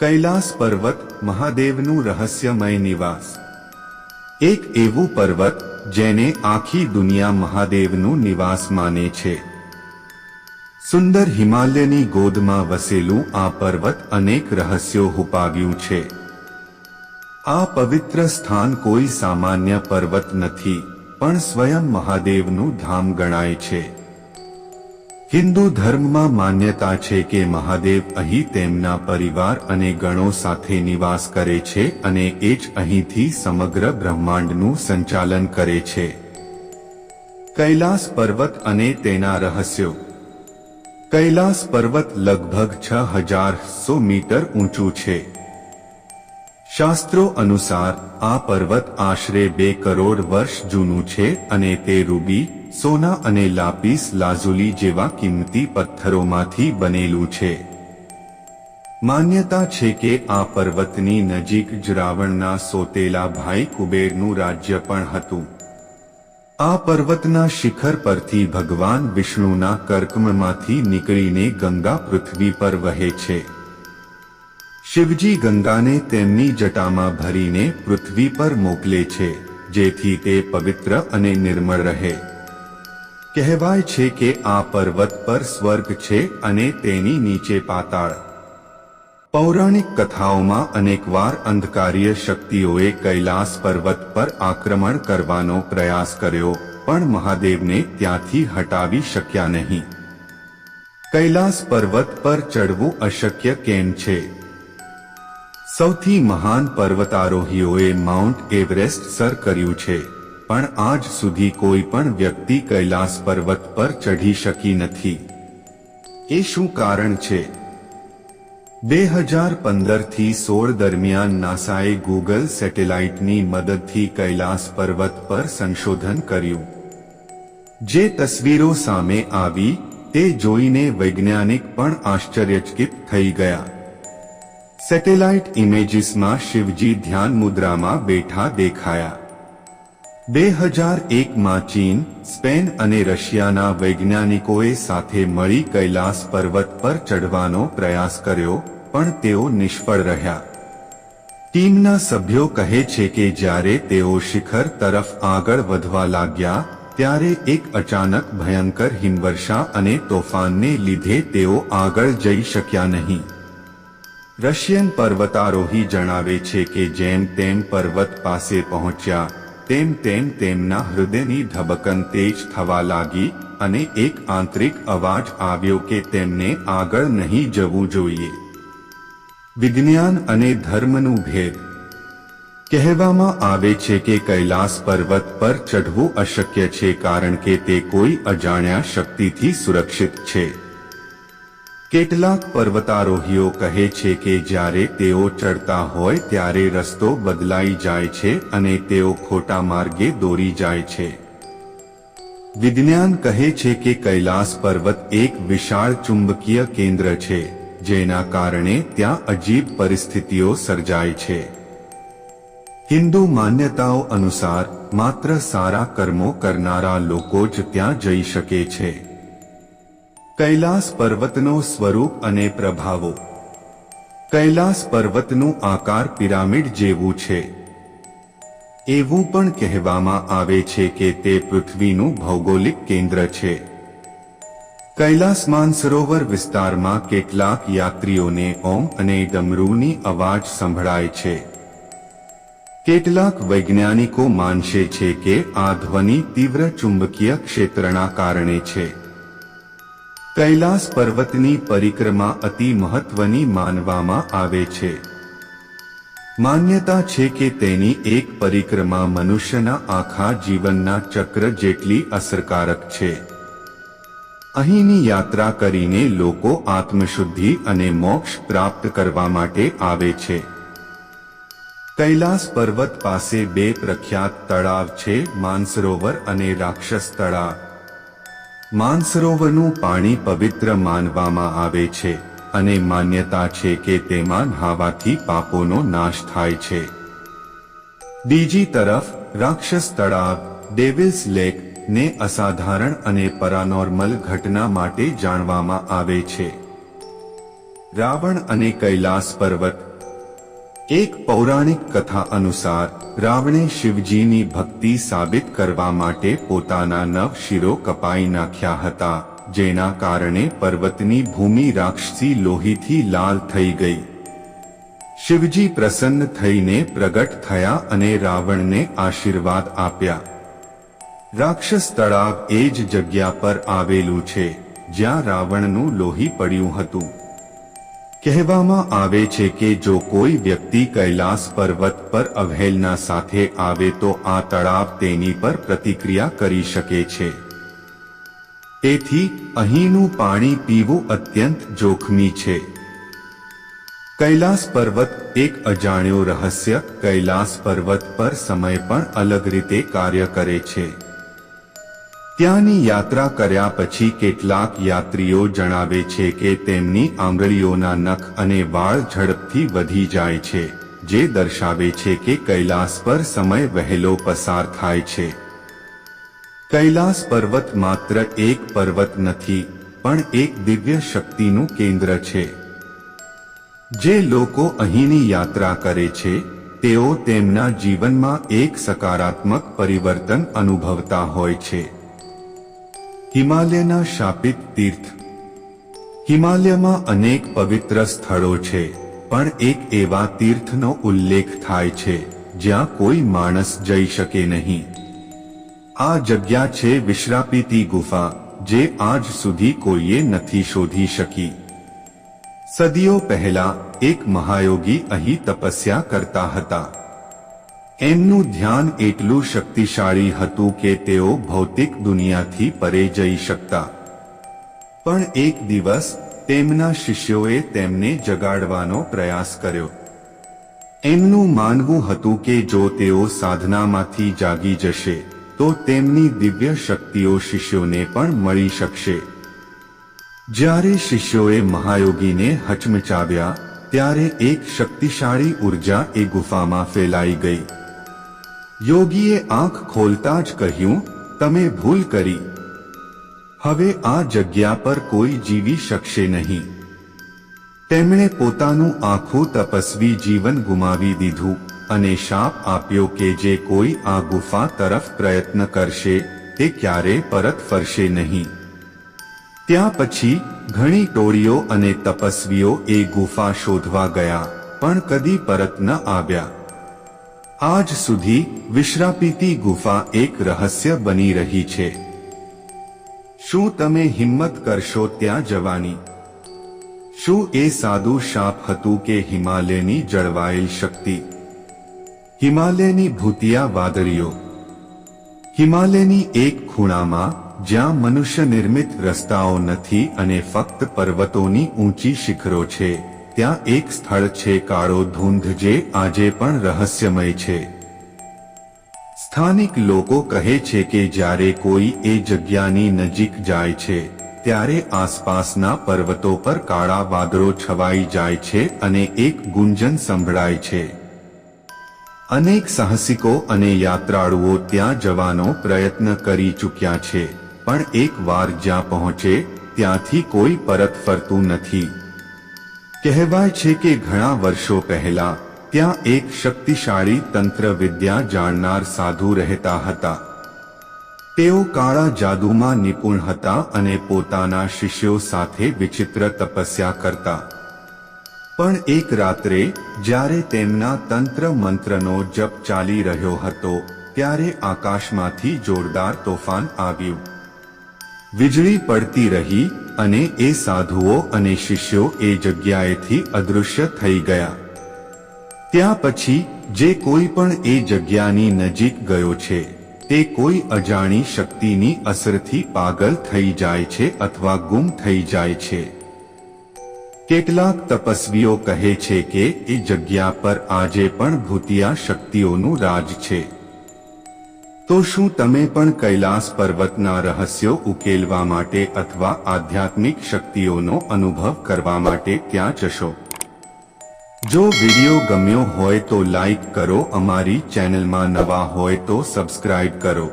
કૈલાસ પર્વત મહાદેવનું રહસ્યમય નિવાસ. એક એવું પર્વત જેને આખી દુનિયા મહાદેવનું નિવાસ માને છે. સુંદર હિમાલયની ગોદમાં વસેલું આ પર્વત અનેક રહસ્યો હુપાવ્યું છે. આ પવિત્ર સ્થાન કોઈ સામાન્ય પર્વત નથી, પણ સ્વયં મહાદેવનું ધામ ગણાય છે. હિન્દુ ધર્મમાં માન્યતા છે કે મહાદેવ અહીં તેમના પરિવાર અને ગણો સાથે નિવાસ કરે છે અને એ જ અહીંથી સમગ્ર બ્રહ્માંડનું સંચાલન કરે છે. કૈલાસ પર્વત અને તેના રહસ્યો. કૈલાસ પર્વત લગભગ છ હજાર સો મીટર ઊંચું છે. શાસ્ત્રો અનુસાર, આ પર્વત આશરે બે કરોડ વર્ષ જૂનું છે અને તે રૂબી સોના અને લાપીસ લાઝુલી જેવા કિંમતી પથ્થરોમાંથી બનેલું છે. માન્યતા છે કે આ પર્વતની નજીક જ રાવણના સોતેલા ભાઈ કુબેરનું રાજ્ય પણ હતું. આ પર્વતના શિખર પરથી ભગવાન વિષ્ણુના કર્કમમાંથી નીકળીને ગંગા પૃથ્વી પર વહે છે. શિવજી ગંગાને તેમની જટામાં ભરીને પૃથ્વી પર મોકલે છે, જેથી તે પવિત્ર અને નિર્મળ રહે. કહેવાય છે કે આ પર્વત પર સ્વર્ગ છે અને તેની નીચે પાતાળ. પૌરાણિક કથાઓમાં અનેકવાર અંધકારીય શક્તિઓએ કૈલાસ પર્વત પર આક્રમણ કરવાનો પ્રયાસ કર્યો, પણ મહાદેવને ત્યાંથી હટાવી શક્યા નહીં. કૈલાસ પર્વત પર ચડવું અશક્ય કેમ છે? સૌથી મહાન પર્વતારોહીઓએ માઉન્ટ એવરેસ્ટ સર કર્યું છે. પણ આજ સુધી કોઈ પણ વ્યક્તિ કૈલાસ પર્વત પર ચઢી શકી નથી. એ શું કારણ છે? બે હજાર પંદરથી સોળ દરમિયાન નાસાએ ગૂગલ સેટેલાઇટની મદદથી કૈલાસ પર્વત પર સંશોધન કર્યું. જે તસવીરો સામે આવી, તે જોઈને વૈજ્ઞાનિક પણ આશ્ચર્યચકિત થઈ ગયા. સેટેલાઇટ ઇમેજીસમાં શિવજી ધ્યાન મુદ્રામાં બેઠા દેખાયા. બે હજાર એકમાં ચીન, સ્પેન અને રશિયાના વૈજ્ઞાનિકોએ સાથે મળી કૈલાસ પર્વત પર ચઢવાનો પ્રયાસ કર્યો, પણ તેઓ નિષ્ફળ રહ્યા. ટીમના સભ્યો કહે છે કે જ્યારે તેઓ શિખર તરફ આગળ વધવા લાગ્યા, ત્યારે એક અચાનક ભયંકર હિમવર્ષા અને તોફાનને લીધે તેઓ આગળ જઈ શક્યા નહીં. રશિયન પર્વતારોહી જણાવે છે કે જેમ તેમ પર્વત પાસે પહોંચ્યા તેમ તેમ તેમના હૃદયની ધબકન તેજ થવા લાગી અને એક આંતરિક અવાજ આવ્યો કે તેમને આગળ નહીં જવું જોઈએ. વિજ્ઞાન અને ધર્મનું ભેદ. કહેવામાં આવે છે કે કૈલાસ પર્વત પર ચઢવું અશક્ય છે કારણ કે તે કોઈ અજાણ્યા શક્તિથી સુરક્ષિત છે. કેટલાક પર્વતારોહીઓ કહે છે કે જ્યારે તેઓ ચડતા હોય ત્યારે રસ્તો બદલાઈ જાય છે અને તેઓ ખોટા માર્ગે દોરી જાય છે. વિજ્ઞાન કહે છે કે કૈલાસ પર્વત એક વિશાળ ચુંબકીય કેન્દ્ર છે, જેના કારણે ત્યાં અજીબ પરિસ્થિતિઓ સર્જાય છે. હિન્દુ માન્યતાઓ અનુસાર માત્ર સારા કર્મો કરનારા લોકો જ ત્યાં જઈ શકે છે. કૈલાસ પર્વતનો સ્વરૂપ અને પ્રભાવો. કૈલાસ પર્વતનું આકાર પિરામિડ જેવું છે. એવું પણ કહેવામાં આવે છે કે તે પૃથ્વીનું ભૌગોલિક કેન્દ્ર છે. કૈલાસ માનસરોવર વિસ્તારમાં કેટલાક યાત્રીઓને ઓમ અને ડમરૂની અવાજ સંભળાય છે. કેટલાક વૈજ્ઞાનિકો માનશે છે કે આ ધ્વનિ તીવ્ર ચુંબકીય ક્ષેત્રના કારણે છે. કૈલાસ પર્વતની પરિક્રમા અતિ મહત્વની માનવામાં આવે છે. માન્યતા છે કે તેની એક પરિક્રમા મનુષ્યના આખા જીવનના ચક્ર જેટલી અસરકારક છે. અહીંની યાત્રા કરીને લોકો આત્મશુદ્ધિ અને મોક્ષ પ્રાપ્ત કરવા માટે આવે છે. કૈલાસ પર્વત પાસે બે પ્રખ્યાત તળાવ છે, માનસરોવર અને રાક્ષસ તળાવ. માનસરોવરનું પાણી પવિત્ર માનવામાં આવે છે અને માન્યતા છે કે તેમાં નહાવાથી પાપોનો નાશ થાય છે. બીજી તરફ, રાક્ષસ તળાવ ડેવિલ્સ લેક ને અસાધારણ અને પરાનોર્મલ ઘટના માટે જાણવામાં આવે છે. રાવણ અને કૈલાસ પર્વત એક પૌરાણિક કથા અનુસાર રાવણે શિવજીની ભક્તિ સાબિત કરવા માટે પોતાના નવ શિરો કપાઈ નાખ્યા હતા, જેના કારણે પર્વતની ભૂમિ રાક્ષસી લોહીથી લાલ થઈ ગઈ. શિવજી પ્રસન્ન થઈને પ્રગટ થયા અને રાવણને આશીર્વાદ આપ્યા. રાક્ષસ તળાવ એ જ જગ્યા પર આવેલું છે, જ્યાં રાવણનું લોહી પડ્યું હતું. કહેવામાં આવે છે કે જો કોઈ વ્યક્તિ કૈલાસ પર્વત પર અવહેલના સાથે આવે તો આ તળાવ તેની પર પ્રતિક્રિયા કરી શકે છે. તેથી અહીંનું પાણી પીવું અત્યંત જોખમી છે. કૈલાસ પર્વત એક અજાણ્યો રહસ્ય કૈલાસ પર્વત પર સમય પણ અલગ રીતે કાર્ય કરે છે. ત્યાંની યાત્રા કર્યા પછી કેટલાક યાત્રીઓ જણાવે છે કે તેમની આંગળીઓના નખ અને વાળ ઝડપથી વધી જાય છે, જે દર્શાવે છે કે કૈલાસ પર સમય વહેલો પસાર થાય છે. કૈલાસ પર્વત માત્ર એક પર્વત નથી, પણ એક દિવ્ય શક્તિનું કેન્દ્ર છે. જે લોકો અહીંની યાત્રા કરે છે, તેઓ તેમના જીવનમાં એક સકારાત્મક પરિવર્તન અનુભવતા હોય છે. હિમાલયના શાપિત તીર્થ. હિમાલયમાં અનેક પવિત્ર સ્થળો છે, પણ એક એવા તીર્થનો ઉલ્લેખ થાય છે, જ્યાં કોઈ માણસ જઈ શકે નહીં. આ જગ્યા છે વિશ્રાપીતી ગુફા, જે આજ સુધી કોઈએ નથી શોધી શકી. સદીઓ પહેલા એક મહાયોગી અહીં તપસ્યા કરતા હતા. એમનું ધ્યાન એટલું શક્તિશાળી હતું કે તેઓ ભૌતિક દુનિયાથી પરે જઈ શકતા. પણ એક દિવસ, તેમના શિષ્યોએ તેમને જગાડવાનો પ્રયાસ કર્યો. એમનું માનવું હતું કે જો તેઓ સાધનામાંથી જાગી જશે, તો તેમની દિવ્ય શક્તિઓ શિષ્યોને પણ મળી શકશે. જ્યારે શિષ્યોએ મહાયોગીને હચમચાવ્યા, ત્યારે એક શક્તિશાળી ઊર્જા એ ગુફામાં ફેલાઈ ગઈ. યોગીએ આંખ ખોલતા જ કહ્યું, તમે ભૂલ કરી. હવે આ જગ્યા પર કોઈ જીવી શકશે નહીં. તેમણે પોતાનું આખું તપસ્વી જીવન ગુમાવી દીધું અને શાપ આપ્યો કે જે કોઈ આ ગુફા તરફ પ્રયત્ન કરશે, તે ક્યારેય પરત ફરશે નહીં. ત્યાં પછી ઘણી ટોળીઓ અને તપસ્વીઓ એ ગુફા શોધવા ગયા, પણ કદી પરત ન આવ્યા. આજ સુધી વિશ્રાપીતી ગુફા એક રહસ્ય બની રહી છે. શું તમે હિંમત કરશો ત્યાં જવાની? શું એ સાદું શાપ હતું કે હિમાલયની જળવાયેલ શક્તિ? હિમાલયની ભૂતિયા વાદળીઓ. હિમાલયની એક ખૂણામાં જ્યાં મનુષ્ય નિર્મિત રસ્તાઓ નથી અને ફક્ત પર્વતોની ઊંચી શિખરો છે. ત્યાં એક સ્થળ છે કાળો ધૂંધ જે આજે પણ રહસ્યમય છે. સ્થાનિક લોકો કહે છે કે જ્યારે કોઈ એ જગ્યાની નજીક જાય છે, ત્યારે આસપાસના પર્વતો પર કાળા વાદળો છવાઈ જાય છે અને એક ગુંજન સંભળાય છે. અનેક સાહસિકો અને યાત્રાળુઓ ત્યાં જવાનો પ્રયત્ન કરી ચૂક્યા છે, પણ એક વાર જ્યાં પહોંચે, ત્યાંથી કોઈ પરત ફરતું નથી. કહેવાય છે કે ઘણા વર્ષો પહેલા ત્યાં એક શક્તિશાળી તંત્ર વિદ્યા જાણનાર સાધુ રહેતા હતા. તેઓ કાળા જાદુમાં નિપુણ હતા અને પોતાના શિષ્યો સાથે વિચિત્ર તપસ્યા કરતા. પણ એક રાત્રે, જ્યારે તેમના તંત્ર મંત્રનો જપ ચાલી રહ્યો હતો, ત્યારે આકાશમાંથી જોરદાર તોફાન આવ્યું. વીજળી પડતી રહી અને એ સાધુઓ અને શિષ્યો એ જગ્યાએથી અદૃશ્ય થઈ ગયા. ત્યાં પછી જે કોઈ પણ એ જગ્યાની નજીક ગયો છે, તે કોઈ અજાણી શક્તિની અસરથી પાગલ થઈ જાય છે અથવા ગુમ થઈ જાય છે. કેટલાક તપસ્વીઓ કહે છે કે એ જગ્યા પર આજે પણ ભૂતિયા શક્તિઓનું રાજ છે. તો શું તમે પણ કૈલાસ પર્વતના રહસ્યો ઉકેલવા માટે અથવા આધ્યાત્મિક શક્તિઓનો અનુભવ કરવા માટે ત્યાં જશો? જો વિડિયો ગમ્યો હોય તો લાઈક કરો, અમારી ચેનલમાં નવા હોય તો સબસ્ક્રાઇબ કરો.